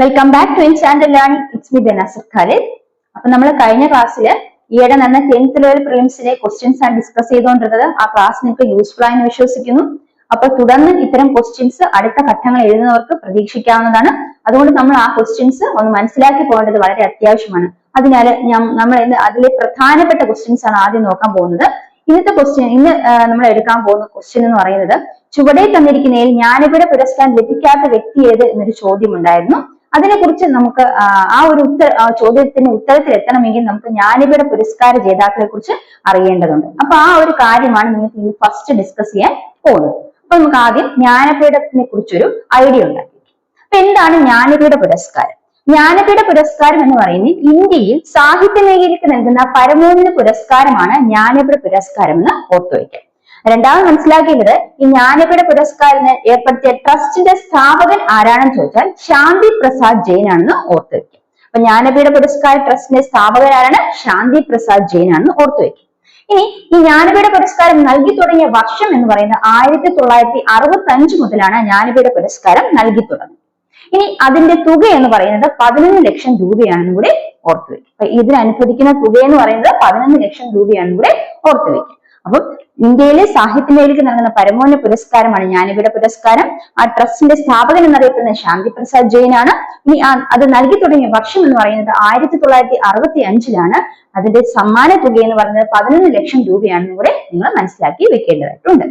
Welcome back to instant learning it's me Benazir Khalid അപ്പൊ നമ്മൾ കഴിഞ്ഞ ക്ലാസ്സിൽ ഈയിടെ നടന്ന ടെൻത്ത് ലെവൽ പ്രിലിംസിലെ ക്വസ്റ്റ്യൻസ് ആണ് ഡിസ്കസ് ചെയ്തുകൊണ്ടിരുന്നത്. ആ ക്ലാസ് നിങ്ങൾക്ക് യൂസ്ഫുൾ ആയെന്ന് വിശ്വസിക്കുന്നു. അപ്പൊ തുടർന്ന് ഇത്തരം ക്വസ്റ്റ്യൻസ് അടുത്ത ഘട്ടങ്ങൾ എഴുതുന്നവർക്ക് പ്രതീക്ഷിക്കാവുന്നതാണ്. അതുകൊണ്ട് നമ്മൾ ആ ക്വസ്റ്റ്യൻസ് ഒന്ന് മനസ്സിലാക്കി പോകേണ്ടത് വളരെ അത്യാവശ്യമാണ്. അതിനാൽ നമ്മൾ ഇന്ന് അതിലെ പ്രധാനപ്പെട്ട ക്വസ്റ്റ്യൻസ് ആണ് ആദ്യം നോക്കാൻ പോകുന്നത്. ഇന്നത്തെ ക്വസ്റ്റ്യൻ ഇന്ന് നമ്മൾ എടുക്കാൻ പോകുന്ന ക്വസ്റ്റ്യൻ എന്ന് പറയുന്നത് ചുവടെ തന്നിരിക്കുന്നതിൽ ജ്ഞാനപീഠ പുരസ്കാരം ലഭിക്കാത്ത വ്യക്തി ഏത് എന്നൊരു ചോദ്യം ഉണ്ടായിരുന്നു. അതിനെക്കുറിച്ച് നമുക്ക് ആ, ഒരു ഉത്തര ചോദ്യത്തിന് ഉത്തരത്തിൽ എത്തണമെങ്കിൽ നമുക്ക് ജ്ഞാനപീഠ പുരസ്കാര ജേതാക്കളെ കുറിച്ച് അറിയേണ്ടതുണ്ട്. അപ്പൊ ആ ഒരു കാര്യമാണ് നിങ്ങൾക്ക് ഇന്ന് ഫസ്റ്റ് ഡിസ്കസ് ചെയ്യാൻ പോകുന്നത്. അപ്പൊ നമുക്ക് ആദ്യം ജ്ഞാനപീഠത്തിനെ കുറിച്ചൊരു ഐഡിയ ഉണ്ടാക്കി അപ്പൊ എന്താണ് ജ്ഞാനപീഠ പുരസ്കാരം? ജ്ഞാനപീഠ പുരസ്കാരം എന്ന് പറയുന്നത് ഇന്ത്യയിൽ സാഹിത്യ മേഖലയ്ക്ക് നൽകുന്ന പരമോന്നത പുരസ്കാരമാണ് ജ്ഞാനപീഠ പുരസ്കാരം എന്ന് ഓർത്തുവയ്ക്കുക രണ്ടാമത് മനസ്സിലാക്കേണ്ടത് ഈ ജ്ഞാനപീഠ പുരസ്കാരത്തിന് ഏർപ്പെടുത്തിയ ട്രസ്റ്റിന്റെ സ്ഥാപകൻ ആരാണെന്ന് ചോദിച്ചാൽ ശാന്തി പ്രസാദ് ജെയിൻ ആണെന്ന് ഓർത്തു വെക്കുക. അപ്പൊ ജ്ഞാനപീഠ പുരസ്കാര ട്രസ്റ്റിന്റെ സ്ഥാപകൻ ആരാണ്? ശാന്തി പ്രസാദ് ജെയിൻ ആണെന്ന് ഓർത്തു വെക്കുക. ഇനി ഈ ജ്ഞാനപീഠ പുരസ്കാരം നൽകി തുടങ്ങിയ വർഷം എന്ന് പറയുന്നത് ആയിരത്തി തൊള്ളായിരത്തി അറുപത്തി അഞ്ച് മുതലാണ് ജ്ഞാനപീഠ പുരസ്കാരം നൽകി തുടങ്ങുന്നത്. ഇനി അതിന്റെ തുക എന്ന് പറയുന്നത് പതിനൊന്ന് ലക്ഷം രൂപയാണെന്ന് കൂടെ ഓർത്തു വെക്കുക. അപ്പൊ ഇതിന് അനുവദിക്കുന്ന തുക എന്ന് പറയുന്നത് പതിനൊന്ന് ലക്ഷം രൂപയാണെന്ന് കൂടെ ഓർത്തു വെക്കുക. അപ്പം ഇന്ത്യയിലെ സാഹിത്യ മേഖലയ്ക്ക് നൽകുന്ന പരമോന്നത പുരസ്കാരമാണ് ജ്ഞാനപീഠ പുരസ്കാരം. ആ ട്രസ്റ്റിന്റെ സ്ഥാപകൻ എന്നറിയപ്പെടുന്ന ശാന്തി പ്രസാദ് ജെയിൻ ആണ്. ഇനി അത് നൽകി തുടങ്ങിയ വർഷം എന്ന് പറയുന്നത് ആയിരത്തി തൊള്ളായിരത്തി അറുപത്തി അഞ്ചിലാണ് അതിന്റെ സമ്മാന തുക എന്ന് പറയുന്നത് പതിനൊന്ന് ലക്ഷം രൂപയാണെന്ന് കൂടെ നിങ്ങൾ മനസ്സിലാക്കി വെക്കേണ്ടതായിട്ടുണ്ട്.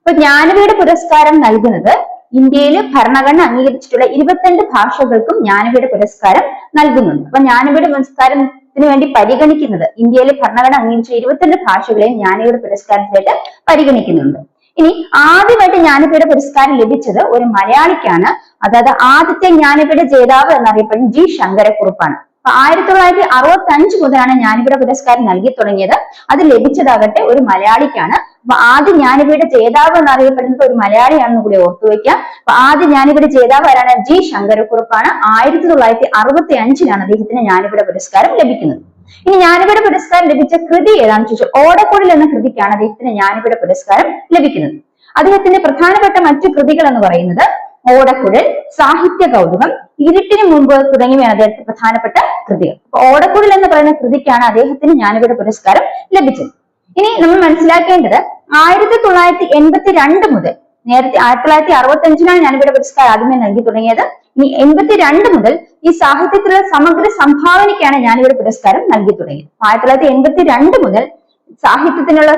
ഇപ്പൊ ജ്ഞാനപീഠ പുരസ്കാരം നൽകുന്നത് ഇന്ത്യയിൽ ഭരണഘടന അംഗീകരിച്ചിട്ടുള്ള ഇരുപത്തിരണ്ട് ഭാഷകൾക്കും ജ്ഞാനപീഠ പുരസ്കാരം നൽകുന്നുണ്ട്. അപ്പൊ ജ്ഞാനപീഠ പുരസ്കാരത്തിന് വേണ്ടി പരിഗണിക്കുന്നത്. ഇന്ത്യയിലെ ഭരണഘടന അംഗീകരിച്ച ഇരുപത്തിരണ്ട് ഭാഷകളെയും ജ്ഞാനപീഠ പുരസ്കാരത്തിലായിട്ട് പരിഗണിക്കുന്നുണ്ട്. ഇനി ആദ്യമായിട്ട് ജ്ഞാനപീഠ പുരസ്കാരം ലഭിച്ചത് ഒരു മലയാളിക്കാണ്. അതായത് ആദ്യത്തെ ജ്ഞാനപീഠ ജേതാവ് എന്നറിയപ്പെടുന്ന ജി ശങ്കരക്കുറുപ്പാണ്. ആയിരത്തി തൊള്ളായിരത്തി അറുപത്തി അഞ്ച് മുതലാണ് ജ്ഞാനപീഠ പുരസ്കാരം നൽകി തുടങ്ങിയത്. അത് ലഭിച്ചതാകട്ടെ ഒരു മലയാളിക്കാണ്. അപ്പൊ ആദ്യ ജ്ഞാനപീഠ ജേതാവ് എന്നറിയപ്പെടുന്നത് ഒരു മലയാളിയാണെന്ന് കൂടി ഓർത്തു വെക്കുക അപ്പൊ ആദ്യ ജ്ഞാനപീഠ ജേതാവ് ആരാണ്? ജി ശങ്കരക്കുറുപ്പാണ്. ആയിരത്തി തൊള്ളായിരത്തി അറുപത്തി അഞ്ചിലാണ് അദ്ദേഹത്തിന് ജ്ഞാനപീഠ പുരസ്കാരം ലഭിക്കുന്നത്. ഇനി ജ്ഞാനപീഠ പുരസ്കാരം ലഭിച്ച കൃതി ഏതാണെന്ന് ചോദിച്ചാൽ ഓടക്കുഴൽ എന്ന കൃതിക്കാണ് അദ്ദേഹത്തിന് ജ്ഞാനപീഠ പുരസ്കാരം ലഭിക്കുന്നത്. അദ്ദേഹത്തിന്റെ പ്രധാനപ്പെട്ട മറ്റു കൃതികൾ എന്ന് പറയുന്നത് ഓടക്കുഴൽ സാഹിത്യ കൗതുകം ഇരുട്ടിന് മുമ്പ് തുടങ്ങിയവയാണ് അദ്ദേഹത്തിന്റെ പ്രധാനപ്പെട്ട കൃതികൾ. ഓടക്കുഴൽ എന്ന് പറയുന്ന കൃതിക്കാണ് അദ്ദേഹത്തിന് ജ്ഞാനപീഠ പുരസ്കാരം ലഭിച്ചത്. ഇനി നമ്മൾ മനസ്സിലാക്കേണ്ടത് ആയിരത്തി തൊള്ളായിരത്തി എൺപത്തി രണ്ട് മുതൽ നേരത്തെ ആയിരത്തി തൊള്ളായിരത്തി അറുപത്തി അഞ്ചിനാണ് ജ്ഞാനപീഠ പുരസ്കാരം ആദ്യമേ നൽകി തുടങ്ങിയത്. ഇനി എൺപത്തി രണ്ട് മുതൽ ഈ സാഹിത്യത്തിലുള്ള സമഗ്ര സംഭാവനയ്ക്കാണ് ജ്ഞാനപീഠ പുരസ്കാരം നൽകി തുടങ്ങിയത്. ആയിരത്തി തൊള്ളായിരത്തി എൺപത്തി രണ്ട് മുതൽ സാഹിത്യത്തിനുള്ള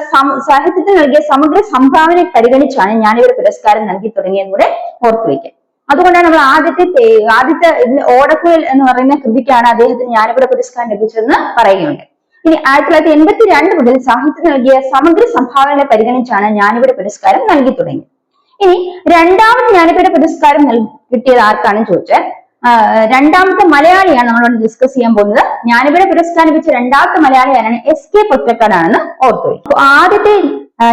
സാഹിത്യത്തിന് നൽകിയ സമഗ്ര സംഭാവനയെ പരിഗണിച്ചാണ് ജ്ഞാനപീഠ പുരസ്കാരം നൽകി തുടങ്ങിയത് കൂടെ ഓർത്തു വയ്ക്കുക അതുകൊണ്ടാണ് നമ്മൾ ആദ്യത്തെ ആദ്യത്തെ ഓടക്കുഴൽ എന്ന് പറയുന്ന കൃതിക്കാണ് അദ്ദേഹത്തിന് ഞാനിവിടെ പുരസ്കാരം ലഭിച്ചതെന്ന് പറയുകയുണ്ട്. ഇനി ആയിരത്തി തൊള്ളായിരത്തി എൺപത്തി രണ്ട് മുതൽ സാഹിത്യത്തിന് നൽകിയ സമഗ്ര സംഭാവനകളെ പരിഗണിച്ചാണ് ഞാനിവിടെ പുരസ്കാരം നൽകി തുടങ്ങിയത്. ഇനി രണ്ടാമത് ഞാനിവിടെ പുരസ്കാരം കിട്ടിയത് ആർക്കാണെന്ന് ചോദിച്ചാൽ രണ്ടാമത്തെ മലയാളിയാണ് നമ്മളോട് ഡിസ്കസ് ചെയ്യാൻ പോകുന്നത്. ജ്ഞാനപീഠ പുരസ്കാരം ലഭിച്ച രണ്ടാമത്തെ മലയാളി ആരാണ്? എസ് കെ പൊറ്റക്കാടാണെന്ന് ഓർത്തു ആദ്യത്തെ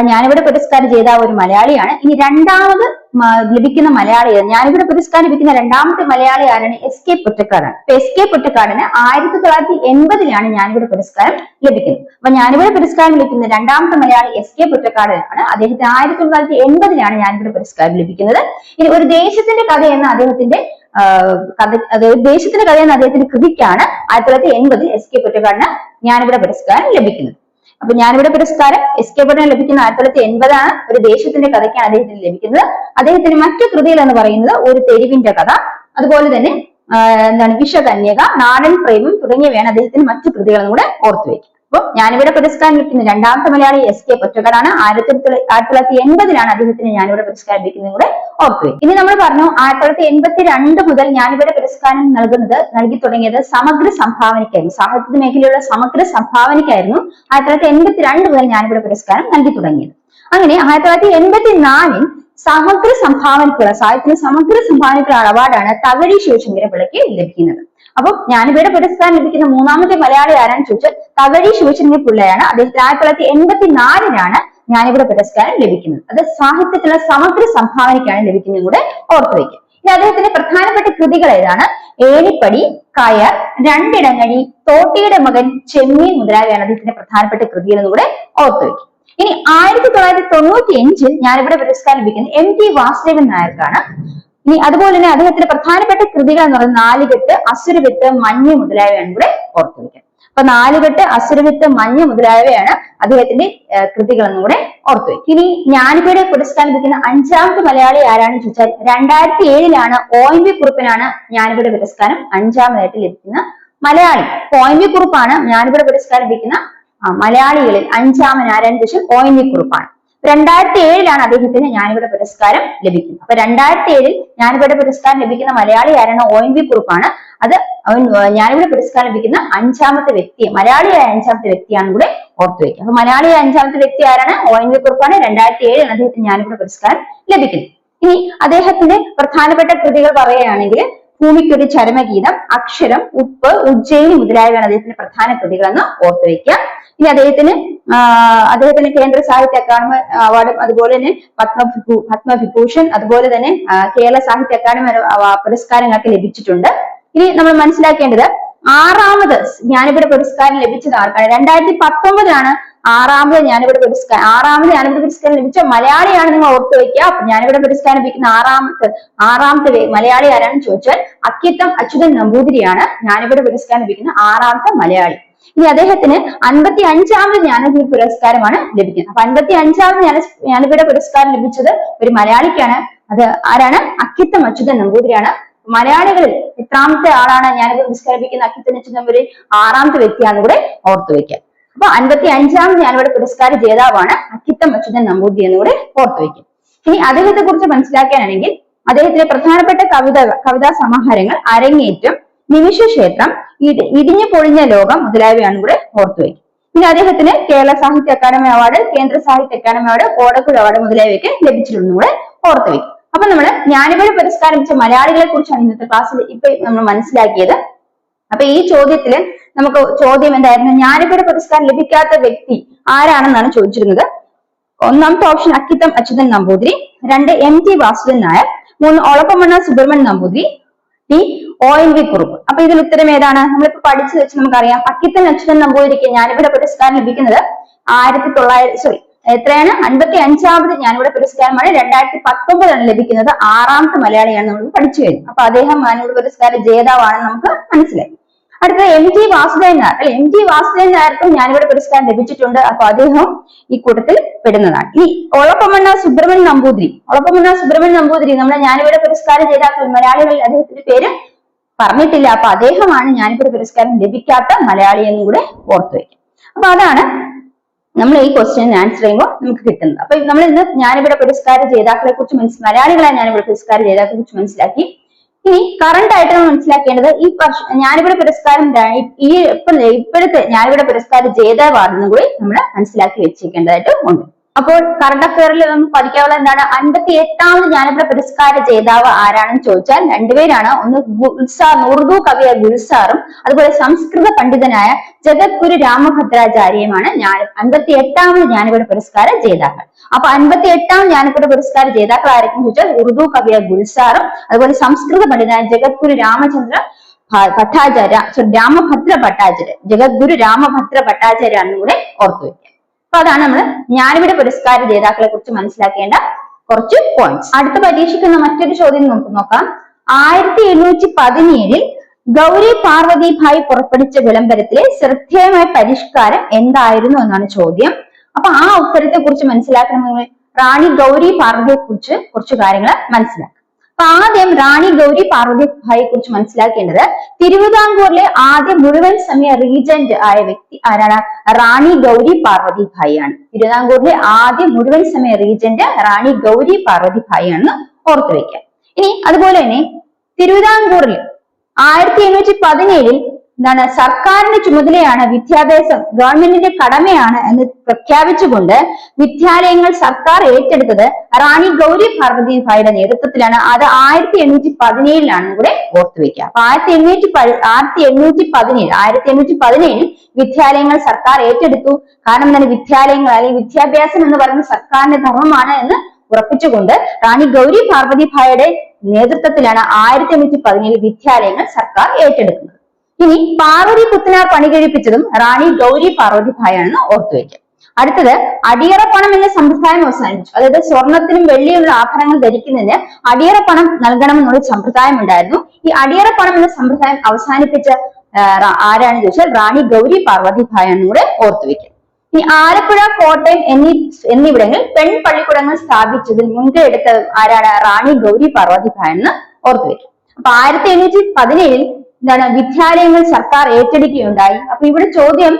ജ്ഞാനപീഠ പുരസ്കാരം ചെയ്ത ഒരു മലയാളിയാണ്. ഇനി രണ്ടാമത് ലഭിക്കുന്ന മലയാളി ജ്ഞാനപീഠ പുരസ്കാരം ലഭിക്കുന്ന രണ്ടാമത്തെ മലയാളി ആരാണ്? എസ് കെ പൊറ്റക്കാടാണ്. അപ്പൊ എസ് കെ പൊറ്റക്കാടിന് ആയിരത്തി തൊള്ളായിരത്തി എൺപതിലാണ് ജ്ഞാനപീഠ പുരസ്കാരം ലഭിക്കുന്നത്. അപ്പൊ ജ്ഞാനപീഠ പുരസ്കാരം ലഭിക്കുന്ന രണ്ടാമത്തെ മലയാളി എസ് കെ പൊറ്റക്കാടനാണ് അദ്ദേഹത്തിന് ആയിരത്തി തൊള്ളായിരത്തി എൺപതിലാണ് ജ്ഞാനപീഠ പുരസ്കാരം ലഭിക്കുന്നത്. ഇനി ഒരു ദേശത്തിന്റെ കഥ എന്ന അദ്ദേഹത്തിന്റെ കഥ അത് കഥ എന്ന അദ്ദേഹത്തിന്റെ കൃതിക്കാണ് ആയിരത്തി തൊള്ളായിരത്തി എൺപതിൽ എസ് കെ പൊറ്റക്കാടിന് ജ്ഞാനപീഠ പുരസ്കാരം ലഭിക്കുന്നത്. അപ്പൊ ജ്ഞാനപീഠ പുരസ്കാരം എസ് കെ പൊട്ടന് ലഭിക്കുന്ന ആയിരത്തി തൊള്ളായിരത്തി എൺപതാണ് ഒരു ദേശത്തിന്റെ കഥയ്ക്കാണ് അദ്ദേഹത്തിന് ലഭിക്കുന്നത്. അദ്ദേഹത്തിന്റെ മറ്റു കൃതികൾ എന്ന് പറയുന്നത് ഒരു തെരുവിന്റെ കഥ അതുപോലെ തന്നെ എന്താണ് വിഷകന്യക നാടൻ പ്രേമം തുടങ്ങിയവയാണ് അദ്ദേഹത്തിന് മറ്റു കൃതികളും കൂടെ ഓർത്തു അപ്പൊ ഞാനിവിടെ പുരസ്കാരം ലഭിക്കുന്ന രണ്ടാമത്തെ മലയാളി എസ് കെ പൊറ്റക്കാടാണ് ആയിരത്തി ആയിരത്തി തൊള്ളായിരത്തി എൺപതിലാണ് അദ്ദേഹത്തിന് ഞാനിവിടെ പുരസ്കാരം ലഭിക്കുന്നത് കൂടെ ഓർത്തു വയ്ക്കുക ഇനി നമ്മൾ പറഞ്ഞു ആയിരത്തി തൊള്ളായിരത്തി എൺപത്തി രണ്ട് മുതൽ ഞാനിവിടെ പുരസ്കാരം നൽകുന്നത് നൽകി തുടങ്ങിയത് സമഗ്ര സംഭാവനയ്ക്കായിരുന്നു. സാഹിത്യ മേഖലയിലുള്ള സമഗ്ര സംഭാവനയ്ക്കായിരുന്നു ആയിരത്തി തൊള്ളായിരത്തി എൺപത്തി രണ്ട് മുതൽ ഞാനിവിടെ പുരസ്കാരം നൽകി തുടങ്ങിയത്. അങ്ങനെ ആയിരത്തി തൊള്ളായിരത്തി എൺപത്തി നാലിൽ സമഗ്ര സംഭാവനയ്ക്കുള്ള സാഹിത്യ സമഗ്ര സംഭാവനയ്ക്കുള്ള അവാർഡാണ് തകഴി ശിവശങ്കര പിള്ളയ്ക്ക് ലഭിക്കുന്നത്. അപ്പൊ ഞാനിവിടെ പുരസ്കാരം ലഭിക്കുന്ന മൂന്നാമത്തെ മലയാളി ആരാണെന്ന് ചോദിച്ചാൽ തകഴി ശിവശങ്കര പിള്ളയാണ്. അദ്ദേഹത്തിന് ആയിരത്തി തൊള്ളായിരത്തി എൺപത്തി നാലിലാണ് ജ്ഞാനപീഠ പുരസ്കാരം ലഭിക്കുന്നത്. അത് സാഹിത്യത്തിലുള്ള സമഗ്ര സംഭാവനയ്ക്കാണ് ലഭിക്കുന്നത് കൂടെ ഓർത്തു വയ്ക്കുക. ഇനി അദ്ദേഹത്തിന്റെ പ്രധാനപ്പെട്ട കൃതികൾ ഏതാണ്? ഏണിപ്പടി കയർ രണ്ടിടങ്ങഴി തോട്ടിയുടെ മകൻ ചെമ്മീൻ മുതലായവയാണ് അദ്ദേഹത്തിന്റെ പ്രധാനപ്പെട്ട കൃതികൾ എന്ന് കൂടെ ഓർത്തു വയ്ക്കുക. ഇനി ആയിരത്തി തൊള്ളായിരത്തി തൊണ്ണൂറ്റി അഞ്ചിൽ ഞാനിവിടെ പുരസ്കാരം ലഭിക്കുന്നത് എം ടി വാസുദേവൻ നായർക്കാണ്. ഇനി അതുപോലെ തന്നെ അദ്ദേഹത്തിന്റെ പ്രധാനപ്പെട്ട കൃതികൾ എന്ന് പറയുന്നത് നാലുകെട്ട് അസുരവിത്ത് മഞ്ഞ് മുതലായവയാണ് കൂടെ ഓർത്തു വെക്കുക അപ്പൊ നാലുകെട്ട് അസുരവിത്ത് മഞ്ഞ് മുതലായവയാണ് അദ്ദേഹത്തിന്റെ കൃതികളെന്നും കൂടെ ഓർത്തു ഇനി ജ്ഞാനപീഠ പുരസ്കാരം ലഭിക്കുന്ന അഞ്ചാമത്തെ മലയാളി ആരാണെന്ന് ചോദിച്ചാൽ രണ്ടായിരത്തി ഏഴിലാണ് ഒ എം വി കുറുപ്പിനാണ് ജ്ഞാനപീഠ പുരസ്കാരം അഞ്ചാമതായിട്ട് ലഭിക്കുന്ന മലയാളി. ഒ എം വി കുറുപ്പാണ് ജ്ഞാനപീഠ പുരസ്കാരം ലഭിക്കുന്ന മലയാളികളിൽ അഞ്ചാമൻ ആരാണെന്ന് ചോദിച്ചാൽ ഒ എൻ വി കുറുപ്പാണ്. രണ്ടായിരത്തി ഏഴിലാണ് അദ്ദേഹത്തിന് ജ്ഞാനപീഠ പുരസ്കാരം ലഭിക്കുന്നത്. അപ്പൊ രണ്ടായിരത്തി ഏഴിൽ ജ്ഞാനപീഠ പുരസ്കാരം ലഭിക്കുന്ന മലയാളി ആരാണ്? ഒ എൻ വി കുറുപ്പാണ്. അത് അവൻ ജ്ഞാനപീഠ പുരസ്കാരം ലഭിക്കുന്ന അഞ്ചാമത്തെ വ്യക്തി മലയാളിയായ അഞ്ചാമത്തെ വ്യക്തിയാണ് കൂടെ ഓർത്തു വയ്ക്കുക അപ്പൊ മലയാളിയായ അഞ്ചാമത്തെ വ്യക്തി ആരാണ്? ഒ എൻ വി കുറുപ്പാണ്. രണ്ടായിരത്തി ഏഴിലാണ് അദ്ദേഹത്തിന് ജ്ഞാനപീഠ പുരസ്കാരം ലഭിക്കുന്നത്. ഇനി അദ്ദേഹത്തിന്റെ പ്രധാനപ്പെട്ട കൃതികൾ പറയുകയാണെങ്കിൽ ഭൂമിക്കൊരു ചരമഗീതം അക്ഷരം ഉപ്പ് ഉജ്ജയിനി മുതലായവയാണ് അദ്ദേഹത്തിന്റെ പ്രധാന കൃതികളെന്ന് ഓർത്തു വെക്കുക ഇനി അദ്ദേഹത്തിന് അദ്ദേഹത്തിന് കേന്ദ്ര സാഹിത്യ അക്കാദമി അവാർഡും അതുപോലെ തന്നെ പത്മവിഭൂ പത്മവിഭൂഷൺ അതുപോലെ തന്നെ കേരള സാഹിത്യ അക്കാദമി പുരസ്കാരങ്ങളൊക്കെ ലഭിച്ചിട്ടുണ്ട്. ഇനി നമ്മൾ മനസ്സിലാക്കേണ്ടത് ആറാമത് ജ്ഞാനപീഠ പുരസ്കാരം ലഭിച്ചത് ആർക്കാണ്? രണ്ടായിരത്തി പത്തൊമ്പതിലാണ് ആറാമത് ഞാനിവിടെ പുരസ്കാരം ആറാമത് ഞാനിവിടെ പുരസ്കാരം ലഭിച്ച മലയാളിയാണ് നിങ്ങൾ ഓർത്തു വെക്കുക. അപ്പൊ ഞാനിവിടെ പുരസ്കാരം ലഭിക്കുന്ന ആറാമത്തെ ആറാമത്തെ മലയാളി ആരാണെന്ന് ചോദിച്ചാൽ അക്കിത്തം അച്യുതൻ നമ്പൂതിരിയാണ്. ഞാനിവിടെ പുരസ്കാരം ലഭിക്കുന്ന ആറാമത്തെ മലയാളി. ഇനി അദ്ദേഹത്തിന് അൻപത്തി അഞ്ചാമത് ജ്ഞാനപീഠ പുരസ്കാരമാണ് ലഭിക്കുന്നത്. അപ്പൊ അൻപത്തി അഞ്ചാമത് ഞാൻ ജ്ഞാനപീഠ പുരസ്കാരം ലഭിച്ചത് ഒരു മലയാളിക്കാണ്. അത് ആരാണ്? അക്കിത്തം അച്യുതൻ നമ്പൂതിരിയാണ്. മലയാളികളിൽ എത്രാമത്തെ ആളാണ് ജ്ഞാനപീഠ പുരസ്കാരം ലഭിക്കുന്ന അക്കിത്തം അച്യുതൻ നമ്പൂതിരി? ആറാമത്തെ വ്യക്തിയാണ് കൂടെ ഓർത്തു വെക്കുക. അപ്പൊ അൻപത്തി അഞ്ചാം ഞാനിവിടെ പുരസ്കാര ജേതാവാണ് അക്കിത്തം അച്യുതൻ നമ്പൂതിരി എന്നുകൂടെ ഓർത്തു വെക്കുക ഇനി അദ്ദേഹത്തെ കുറിച്ച് മനസ്സിലാക്കാനാണെങ്കിൽ അദ്ദേഹത്തിന്റെ പ്രധാനപ്പെട്ട കവിത കവിതാ സമാഹാരങ്ങൾ അരങ്ങേറ്റം നിമിഷ ക്ഷേത്രം ഇടിഞ്ഞു പൊളിഞ്ഞ ലോകം മുതലായവയാണ് കൂടെ ഓർത്തു വയ്ക്കും. പിന്നെ അദ്ദേഹത്തിന് കേരള സാഹിത്യ academy award Kendra Sahitya academy award കോടക്കുഴ award മുതലായവയൊക്കെ ലഭിച്ചിട്ടുണ്ടെന്ന് കൂടെ ഓർത്തു വയ്ക്കും. അപ്പൊ നമ്മൾ ജ്ഞാനപീഠ പുരസ്കാരം വെച്ച മലയാളികളെ കുറിച്ചാണ് ഇന്നത്തെ ക്ലാസ്സിൽ ഇപ്പൊ നമ്മൾ മനസ്സിലാക്കിയത്. അപ്പൊ ഈ ചോദ്യത്തിൽ നമുക്ക് ചോദ്യം എന്തായിരുന്നു? ജ്ഞാനപീഠ പുരസ്കാരം ലഭിക്കാത്ത വ്യക്തി ആരാണെന്നാണ് ചോദിച്ചിരുന്നത്? ഒന്നാമത്തെ ഓപ്ഷൻ അക്കിത്തം അച്യുതൻ നമ്പൂതിരി. രണ്ട് എം ടി വാസുദൻ നായർ. മൂന്ന് Olappamanna Subramanian Namboothiri. D O N V Kurup. അപ്പൊ ഇതിൽ ഉത്തരം ഏതാണ്? നമ്മളിപ്പോ പഠിച്ചു വെച്ച് നമുക്കറിയാം. അക്കിത്തൻ അച്യുതൻ നമ്പൂതിരിക്ക് ജ്ഞാനപീഠ പുരസ്കാരം ലഭിക്കുന്നത് ആയിരത്തി തൊള്ളായിരത്തി സോറി എത്രയാണ്? അൻപത്തി അഞ്ചാമത് ജ്ഞാനപീഠ പുരസ്കാരമാണ്. രണ്ടായിരത്തി പത്തൊമ്പതാണ് ലഭിക്കുന്നത് ആറാമത്തെ മലയാളിയാണ് നമ്മൾ പഠിച്ചു കഴിഞ്ഞു. അപ്പൊ അദ്ദേഹം ജ്ഞാനപീഠ പുരസ്കാര ജേതാവാണെന്ന് നമുക്ക് മനസ്സിലായി. അടുത്ത എം ടി വാസുദേവൻ നായർ അല്ലെ? എം ടി വാസുദേവൻ നായർക്കും ജ്ഞാനപീഠ പുരസ്കാരം ലഭിച്ചിട്ടുണ്ട്. അപ്പൊ അദ്ദേഹം ഈ കൂട്ടത്തിൽ പെടുന്നതാണ്. ഇനി ഒളപ്പമണ്ണ സുബ്രഹ്മണ്യ നമ്പൂതിരി. ഒളപ്പമണ്ണ സുബ്രഹ്മണ്യ നമ്പൂതിരി. നമ്മുടെ ജ്ഞാനപീഠ പുരസ്കാര ജേതാക്കൾ മലയാളികളിൽ അദ്ദേഹത്തിന്റെ പേര് പറഞ്ഞിട്ടില്ല. അപ്പൊ അദ്ദേഹമാണ് ജ്ഞാനപീഠ പുരസ്കാരം ലഭിക്കാത്ത മലയാളി എന്നും കൂടെ ഓർത്തു വെക്കും അപ്പൊ അതാണ് നമ്മൾ ഈ ക്വസ്റ്റ്യൻ ആൻസർ ചെയ്യുമ്പോൾ നമുക്ക് കിട്ടുന്നത്. അപ്പൊ നമ്മൾ ഇന്ന് ജ്ഞാനപീഠ പുരസ്കാര ജേതാക്കളെ കുറിച്ച് മനസ്സിൽ മലയാളികളെ ജ്ഞാനപീഠ പുരസ്കാര ജേതാക്കളെ കുറിച്ച് മനസ്സിലാക്കി. ഇനി കറണ്ട് ആയിട്ട് നമ്മൾ മനസ്സിലാക്കേണ്ടത്. ഈ വർഷം ഞാനിവിടെ പുരസ്കാരം ഈ ഇപ്പൊ ഇപ്പോഴത്തെ ഞാനിവിടെ പുരസ്കാര ജേതാവാണെന്നും കൂടി നമ്മൾ മനസ്സിലാക്കി വെച്ചിരിക്കേണ്ടതായിട്ട് ഉണ്ട്. അപ്പോൾ കറണ്ട് അഫയറിൽ നമുക്ക് പഠിക്കാനുള്ള എന്താണ്? അൻപത്തി എട്ടാമത് ജ്ഞാനപീഠ പുരസ്കാര ജേതാവ് ആരാണെന്ന് ചോദിച്ചാൽ രണ്ടുപേരാണ്. ഒന്ന് ഗുൽസാർ ഉറുദു കവിയായ ഗുൽസാറും അതുപോലെ സംസ്കൃത പണ്ഡിതനായ ജഗദ്ഗുരു രാമഭദ്രാചാര്യയുമാണ് ഞാൻ അൻപത്തി എട്ടാമത് ജ്ഞാനപീഠ പുരസ്കാര ജേതാക്കൾ. അപ്പൊ അൻപത്തി എട്ടാം ജ്ഞാനപീഠ പുരസ്കാര ജേതാക്കൾ ആരൊക്കെ ചോദിച്ചാൽ ഉറുദു കവിയായ ഗുൽസാറും അതുപോലെ സംസ്കൃത പണ്ഡിതനായ ജഗദ്ഗുരു രാമചന്ദ്ര ഭട്ടാചാര്യ രാമഭദ്ര ഭട്ടാചാര്യ ജഗദ്ഗുരു രാമഭദ്ര ഭട്ടാചാര്യ കൂടെ ഓർത്തു വെക്കുക അപ്പൊ അതാണ് നമ്മൾ ജ്ഞാനപീഠ പുരസ്കാര ജേതാക്കളെ കുറിച്ച് മനസ്സിലാക്കേണ്ട കുറച്ച് പോയിന്റ്സ് അടുത്ത പരീക്ഷിക്കുന്ന മറ്റൊരു ചോദ്യം നമുക്ക് നോക്കാം. ആയിരത്തി എണ്ണൂറ്റി പതിനേഴിൽ ഗൗരി പാർവതി ഭായ് പുറപ്പെടുവിച്ച വിളംബരത്തിലെ ശ്രദ്ധേയമായ പരിഷ്കാരം എന്തായിരുന്നു എന്നാണ് ചോദ്യം. അപ്പൊ ആ ഉത്തരത്തെ കുറിച്ച് മനസ്സിലാക്കണമെങ്കിൽ റാണി ഗൗരി പാർവതിയെ കുറിച്ച് കുറച്ച് കാര്യങ്ങൾ മനസ്സിലാക്കാം അപ്പൊ ആദ്യം റാണി ഗൗരി പാർവതി ഭായിയെ കുറിച്ച് മനസ്സിലാക്കേണ്ടത് തിരുവിതാംകൂറിലെ ആദ്യ മുഴുവൻ സമയ റീജന്റ് ആയ വ്യക്തി ആരാണ്? റാണി ഗൗരി പാർവതി ഭായിയാണ് തിരുവിതാംകൂറിലെ ആദ്യ മുഴുവൻ സമയ റീജന്റ് റാണി ഗൗരി പാർവതി ഭായിയാണെന്ന് ഓർത്തു വെക്കാം ഇനി അതുപോലെ തന്നെ തിരുവിതാംകൂറിൽ ആയിരത്തി എണ്ണൂറ്റി പതിനേഴിൽ എന്താണ് സർക്കാരിന്റെ ചുമതലയാണ് വിദ്യാഭ്യാസം ഗവൺമെന്റിന്റെ കടമയാണ് എന്ന് പ്രഖ്യാപിച്ചുകൊണ്ട് വിദ്യാലയങ്ങൾ സർക്കാർ ഏറ്റെടുത്തത് റാണി ഗൗരി പാർവതി ഭായിയുടെ നേതൃത്വത്തിലാണ്. അത് ആയിരത്തി എണ്ണൂറ്റി പതിനേഴിലാണെന്ന് കൂടെ ഓർത്തു വെക്കുക. അപ്പൊ ആയിരത്തി എണ്ണൂറ്റി ആയിരത്തി എണ്ണൂറ്റി പതിനേഴ് ആയിരത്തി എണ്ണൂറ്റി പതിനേഴിൽ വിദ്യാലയങ്ങൾ സർക്കാർ ഏറ്റെടുത്തു. കാരണം എന്താണ് വിദ്യാലയങ്ങൾ അല്ലെങ്കിൽ വിദ്യാഭ്യാസം എന്ന് പറയുന്നത് സർക്കാരിന്റെ ധർമ്മമാണ് എന്ന് ഉറപ്പിച്ചുകൊണ്ട് റാണി ഗൗരി പാർവതി ഭായിയുടെ നേതൃത്വത്തിലാണ് ആയിരത്തി എണ്ണൂറ്റി പതിനേഴ് വിദ്യാലയങ്ങൾ സർക്കാർ ഏറ്റെടുക്കുന്നത്. ഇനി പാർവതി പുത്തനാർ പണി കഴിപ്പിച്ചതും റാണി ഗൗരി പാർവതി ഭായാണെന്ന് ഓർത്തു വെക്കുക അടുത്തത് അടിയറ പണം എന്ന സമ്പ്രദായം അവസാനിപ്പിച്ചു അതായത് സ്വർണത്തിനും വെള്ളിയുള്ള ആഭരണങ്ങൾ ധരിക്കുന്നതിന് അടിയറ പണം നൽകണമെന്നുള്ള സമ്പ്രദായം ഉണ്ടായിരുന്നു. ഈ അടിയറ പണം എന്ന സമ്പ്രദായം അവസാനിപ്പിച്ച ആരാണെന്ന് ചോദിച്ചാൽ റാണി ഗൗരി പാർവതി ഭായാണെന്ന് കൂടെ ഓർത്തുവെക്കും ഈ ആലപ്പുഴ കോട്ടയം എന്നീ എന്നിവിടങ്ങളിൽ പെൺ പള്ളിക്കൂടങ്ങൾ സ്ഥാപിച്ചതിൽ മുൻകൈ എടുത്ത ആരാണ് റാണി ഗൗരി പാർവതി ഭായ എന്ന് ഓർത്തുവെക്കും അപ്പൊ ആയിരത്തി എണ്ണൂറ്റി പതിനേഴിൽ എന്താണ് വിദ്യാലയങ്ങൾ സർക്കാർ ഏറ്റെടുക്കുകയുണ്ടായി. അപ്പൊ ഇവിടെ ചോദ്യം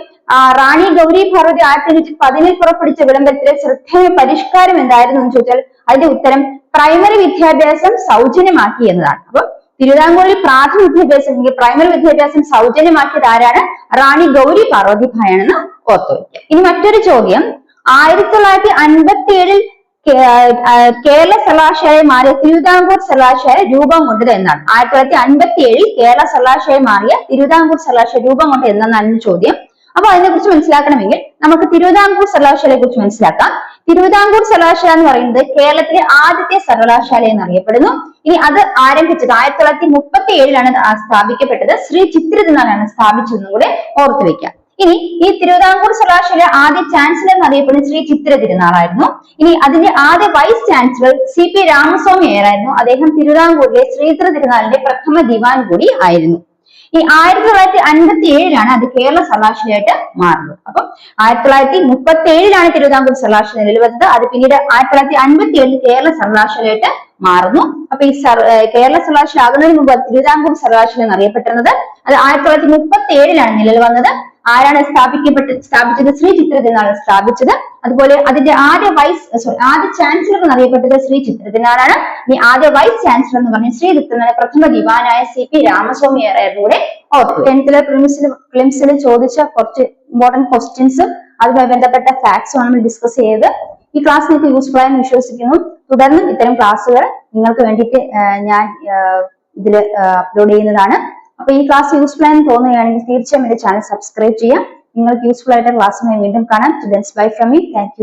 റാണി ഗൗരി ഭാരതി ആയിരത്തി തൊള്ളായിരത്തി പതിനിൽ പുറപ്പെടുവിച്ച വിളംബരത്തിലെ ശ്രദ്ധേയ പരിഷ്കാരം എന്തായിരുന്നു എന്ന് ചോദിച്ചാൽ അതിന്റെ ഉത്തരം പ്രൈമറി വിദ്യാഭ്യാസം സൗജന്യമാക്കി എന്നതാണ്. അപ്പൊ തിരുവിതാംകൂറിൽ പ്രാഥമിക വിദ്യാഭ്യാസം അല്ലെങ്കിൽ പ്രൈമറി വിദ്യാഭ്യാസം സൗജന്യമാക്കിയത് ആരാണ്? റാണി ഗൗരി പാർവതി ഭായാണെന്ന് ഓർത്തു വയ്ക്കുക ഇനി മറ്റൊരു ചോദ്യം ആയിരത്തി തൊള്ളായിരത്തി അൻപത്തി ഏഴിൽ കേരള സർവകലാശാല മാറിയ തിരുവിതാംകൂർ സർവകലാശാല രൂപം കൊണ്ടത് എന്നാണ്. ആയിരത്തി തൊള്ളായിരത്തി അൻപത്തി ഏഴിൽ കേരള സർവകലാശാല മാറിയ തിരുവിതാംകൂർ സർവകലാശാല രൂപം കൊണ്ടത് എന്നാണ് ചോദ്യം. അപ്പൊ അതിനെ കുറിച്ച് മനസ്സിലാക്കണമെങ്കിൽ നമുക്ക് തിരുവിതാംകൂർ സർവകലാശാലയെ കുറിച്ച് മനസ്സിലാക്കാം. തിരുവിതാംകൂർ സർവകലാശാല എന്ന് പറയുന്നത് കേരളത്തിലെ ആദ്യത്തെ സർവകലാശാല എന്നറിയപ്പെടുന്നു. ഇനി അത് ആരംഭിച്ചത് ആയിരത്തി തൊള്ളായിരത്തി മുപ്പത്തി ഏഴിലാണ് സ്ഥാപിക്കപ്പെട്ടത്. ശ്രീ ചിത്രതിനാലാണ് സ്ഥാപിച്ചതെന്നും കൂടെ ഓർത്തു വെക്കാം. ഇനി ഈ തിരുവിതാംകൂർ സർവകലാശാല ആദ്യ ചാൻസലർ എന്നറിയപ്പെടുന്നത് ശ്രീ ചിത്ര തിരുനാളായിരുന്നു. ഇനി അതിന്റെ ആദ്യ vice chancellor C P Ramaswamy അയ്യറായിരുന്നു അദ്ദേഹം തിരുവിതാംകൂറിലെ ശ്രീധര തിരുനാളിന്റെ പ്രഥമ ദിവാൻ കൂടി ആയിരുന്നു. ഈ ആയിരത്തി തൊള്ളായിരത്തി അൻപത്തി ഏഴിലാണ് അത് കേരള സർവകലാശാലയായിട്ട് മാറുന്നത്. അപ്പം ആയിരത്തി തൊള്ളായിരത്തി മുപ്പത്തി ഏഴിലാണ് തിരുവിതാംകൂർ സർവകലാശാല നിലവിൽ വന്നത് അത് പിന്നീട് ആയിരത്തി തൊള്ളായിരത്തി അൻപത്തി ഏഴിൽ കേരള സർവകലാശാലയായിട്ട് മാറുന്നു. അപ്പൊ ഈ കേരള സർവകലാശാല ആകുന്നതിന് മുമ്പ് തിരുവിതാംകൂർ സർവകലാശാല എന്നറിയപ്പെട്ടിരുന്നത് അത് ആയിരത്തി തൊള്ളായിരത്തി മുപ്പത്തി ഏഴിലാണ് നിലവിൽ വന്നത്. ആരാണ് സ്ഥാപിക്കപ്പെട്ട് സ്ഥാപിച്ചത്? ശ്രീ ചിത്രത്തിനാണ് സ്ഥാപിച്ചത്. അതുപോലെ അതിന്റെ ആദ്യ വൈസ് സോറി ആദ്യ ചാൻസലർ എന്നറിയപ്പെട്ടത് ശ്രീ ചിത്രത്തിനാണ് ഇനി ആദ്യ വൈസ് ചാൻസലർ എന്ന് പറഞ്ഞ ശ്രീ ചിത്രനാണ് പ്രഥമ ദിവാനായ സി പി രാമസ്വാമി ഓർത്തു ടെൻത്തിലെ പ്രിംസിൽ പ്രിലിംസിൽ ചോദിച്ച കുറച്ച് ഇമ്പോർട്ടന്റ് ക്വസ്റ്റ്യൻസ് അതുമായി ബന്ധപ്പെട്ട ഫാക്ട്സും നമ്മൾ ഡിസ്കസ് ചെയ്ത് ഈ ക്ലാസ് നിങ്ങൾക്ക് യൂസ്ഫുൾ ആയെന്ന് വിശ്വസിക്കുന്നു. തുടർന്നും ഇത്തരം ക്ലാസ്സുകൾ നിങ്ങൾക്ക് വേണ്ടിയിട്ട് ഞാൻ ഇതിൽ അപ്ലോഡ് ചെയ്യുന്നതാണ്. അപ്പൊ ഈ ക്ലാസ് യൂസ്ഫുൾ ആയി തോന്നുകയാണെങ്കിൽ തീർച്ചയായും എന്റെ ചാനൽ സബ്സ്ക്രൈബ് ചെയ്യാം നിങ്ങൾക്ക് യൂസ്ഫുൾ ആയിട്ട് ക്ലാസ്സുമായി വീണ്ടും കാണാം. Bye from me thank